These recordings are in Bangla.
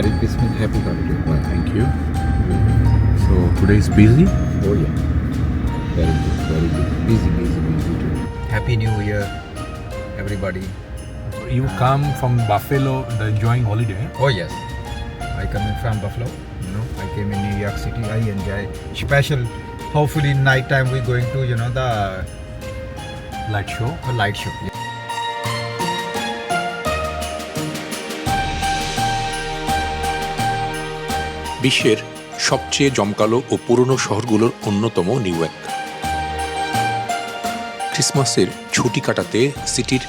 Merry Christmas, Happy Holiday. Well, thank you. So today is busy? Oh yeah. Very good, very good. Busy, busy, busy today. Happy New Year, everybody. You uh, come from Buffalo, the enjoying holiday. Oh yes. I coming from Buffalo. You know, I came in New York City. I enjoy special. Hopefully, night time we going to you know the light show. A light show. Yeah. বিশ্বের সবচেয়ে জমকালো ও পুরনো শহরগুলোর অন্যতম নিউ ইয়র্ক। ক্রিসমাসের ছুটি কাটাতে সিটির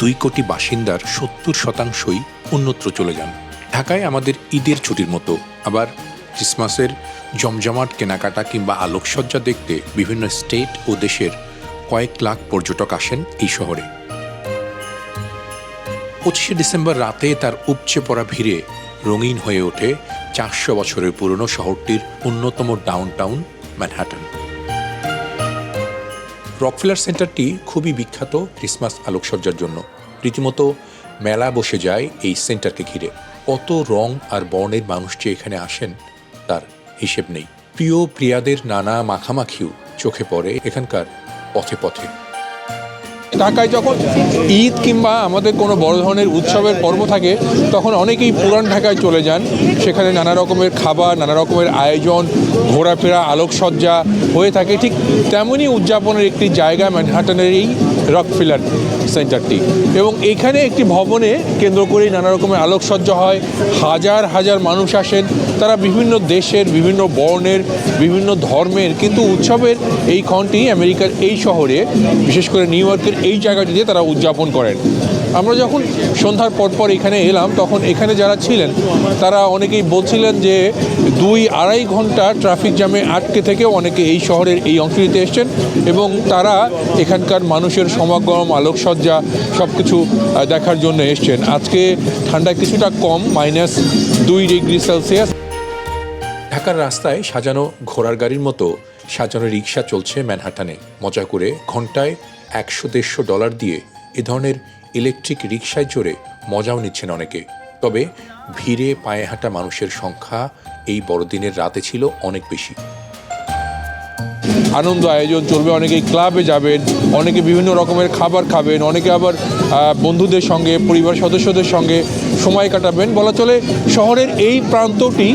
দুই কোটি বাসিন্দার সত্তর শতাংশই অন্যত্র চলে যান। ঢাকায় আমাদের ঈদের ছুটির মতো, আবার ক্রিসমাসের জমজমাট কেনাকাটা কিংবা আলোকসজ্জা দেখতে বিভিন্ন স্টেট ও দেশের কয়েক লাখ পর্যটক আসেন এই শহরে। পঁচিশে ডিসেম্বর রাতে তার উপচে পড়া ভিড়ে রঙিন হয়ে ওঠে চারশো বছরের পুরনো শহরটির অন্যতম ডাউনটাউন ম্যানহাটন রকফিলার সেন্টারটি খুবই বিখ্যাত ক্রিসমাস আলোকসজ্জার জন্য। রীতিমতো মেলা বসে যায় এই সেন্টারকে ঘিরে। কত রং আর বর্ণের মানুষ যে এখানে আসেন, তার হিসেব নেই। প্রিয় প্রিয়াদের নানা মাখামাখিও চোখে পড়ে এখানকার পথে পথে। ঢাকায় যখন ঈদ কিংবা আমাদের কোনো বড় ধরনের উৎসবের পর্ব থাকে, তখন অনেকেই পুরান ঢাকায় চলে যান। সেখানে নানা রকমের খাবার, নানা রকমের আয়োজন, ঘোরাফেরা, আলোকসজ্জা হয়ে থাকে। ঠিক তেমনই উদযাপনের একটি জায়গা ম্যানহাটনের এই রকফিলার সেন্টারটি। এবং এখানে একটি ভবনে কেন্দ্র করেই নানা রকমের আলোকসজ্জা হয়। হাজার হাজার মানুষ আসেন। তারা বিভিন্ন দেশের, বিভিন্ন বর্ণের, বিভিন্ন ধর্মের, কিন্তু উৎসবের এই ক্ষণটি আমেরিকার এই শহরে, বিশেষ করে নিউ ইয়র্কের এই জায়গাটিতে তারা উদযাপন করেন। আমরা যখন সন্ধ্যার পর পর এখানে এলাম, তখন এখানে যারা ছিলেন, তারা অনেকেই বলছিলেন যে দুই আড়াই ঘণ্টা ট্রাফিক জ্যামে আটকে থেকেও অনেকে এই শহরের এই অংশটিতে এসছেন এবং তারা এখানকার মানুষের সমাগম, আলোকসজ্জা সব কিছু দেখার জন্য এসছেন। আজকে ঠান্ডা কিছুটা কম মাইনাস দুই ডিগ্রি সেলসিয়াস ঢাকার রাস্তায় সাজানো ঘোড়ার গাড়ির মতো সাজানো রিক্সা চলছে ম্যানহাটানে। মজা করে ঘন্টায় একশো দেড়শো ডলার দিয়ে এ ধরনের ইলেকট্রিক রিক্সায় চড়ে মজাও নিচ্ছেন অনেকে। তবে ভিড়ে পায়ে হাঁটা মানুষের সংখ্যা এই বড়দিনের রাতে ছিল অনেক বেশি। আনন্দ আয়োজন চলবে অনেকে ক্লাবে যাবেন, অনেকে বিভিন্ন রকমের খাবার খাবেন, অনেকে আবার বন্ধুদের সঙ্গে পরিবার সদস্যদের সঙ্গে সময় কাটাবেন। বলা চলে শহরের এই প্রান্তটি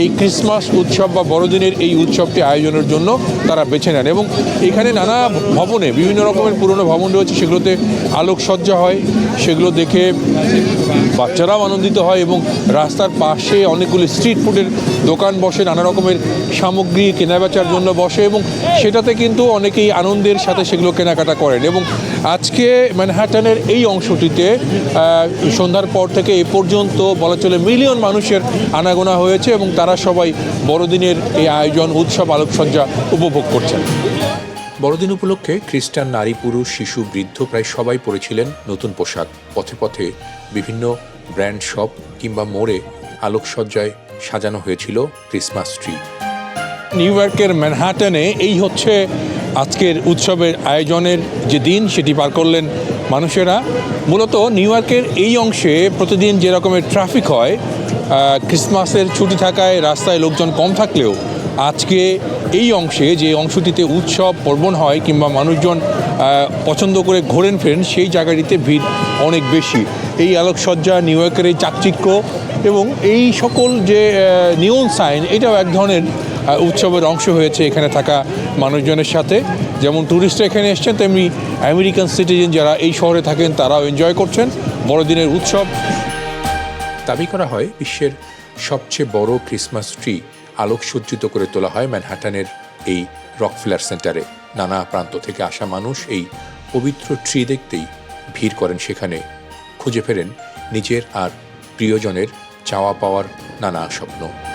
এই ক্রিসমাস উৎসব বা বড়দিনের এই উৎসবটি আয়োজনের জন্য তারা বেছে নেন এবং এখানে নানা ভবনে বিভিন্ন রকমের পুরনো ভবন রয়েছে, সেগুলোতে আলোকসজ্জা হয়, সেগুলো দেখে বাচ্চারাও আনন্দিত হয় এবং রাস্তার পাশে অনেকগুলি স্ট্রিট ফুডের দোকান বসে নানা রকমের সামগ্রী কেনাবেচার জন্য বসে এবং সেটাতে কিন্তু অনেকেই আনন্দের সাথে সেগুলো কেনাকাটা করেন। এবং আজকে ম্যানহাটনের এই অংশটিতে সন্ধ্যার পর থেকে এ পর্যন্ত বলা চলে মিলিয়ন মানুষের আনাগোনা হয়েছে এবং তারা সবাই বড়দিনের এই আয়োজন, উৎসব, আলোকসজ্জা উপভোগ করছেন। বড়দিন উপলক্ষে খ্রিস্টান, নারী, পুরুষ, শিশু, বৃদ্ধ প্রায় সবাই পরেছিলেন নতুন পোশাক। পথে পথে বিভিন্ন ব্র্যান্ড শপ কিংবা মোড়ে আলোকসজ্জায় সাজানো হয়েছিল ক্রিসমাস ট্রি। নিউ ইয়র্কের ম্যানহাটনে এই হচ্ছে আজকের উৎসবের আয়োজনের যে দিন, সেটি পার করলেন মানুষেরা। মূলত নিউ ইয়র্কের এই অংশে প্রতিদিন যে রকমের ট্রাফিক হয় ক্রিসমাসের ছুটি থাকায় রাস্তায় লোকজন কম থাকলেও আজকে এই অংশে যে অংশটিতে উৎসব, পর্বণ হয় কিংবা মানুষজন পছন্দ করে ঘোরেন ফেরেন, সেই জায়গাটিতে ভিড় অনেক বেশি। এই আলোকসজ্জা নিউ ইয়র্কের এই চাকচিক্য এবং এই সকল যে নিয়ন সাইন এটাও এক ধরনের উৎসবের অংশ হয়েছে এখানে থাকা মানুষজনের সাথে। যেমন ট্যুরিস্টরা এখানে এসছেন, তেমনি আমেরিকান সিটিজেন যারা এই শহরে থাকেন, তারাও এনজয় করছেন বড়দিনের উৎসব। দাবি করা হয়, বিশ্বের সবচেয়ে বড় ক্রিসমাস ট্রি আলোকসজ্জিত করে তোলা হয় ম্যানহাটানের এই রক রকফিলার সেন্টারে নানা প্রান্ত থেকে আসা মানুষ এই পবিত্র ট্রি দেখতেই ভিড় করেন সেখানে। খুঁজে ফেরেন নিজের আর প্রিয়জনের চাওয়া পাওয়ার নানা স্বপ্ন।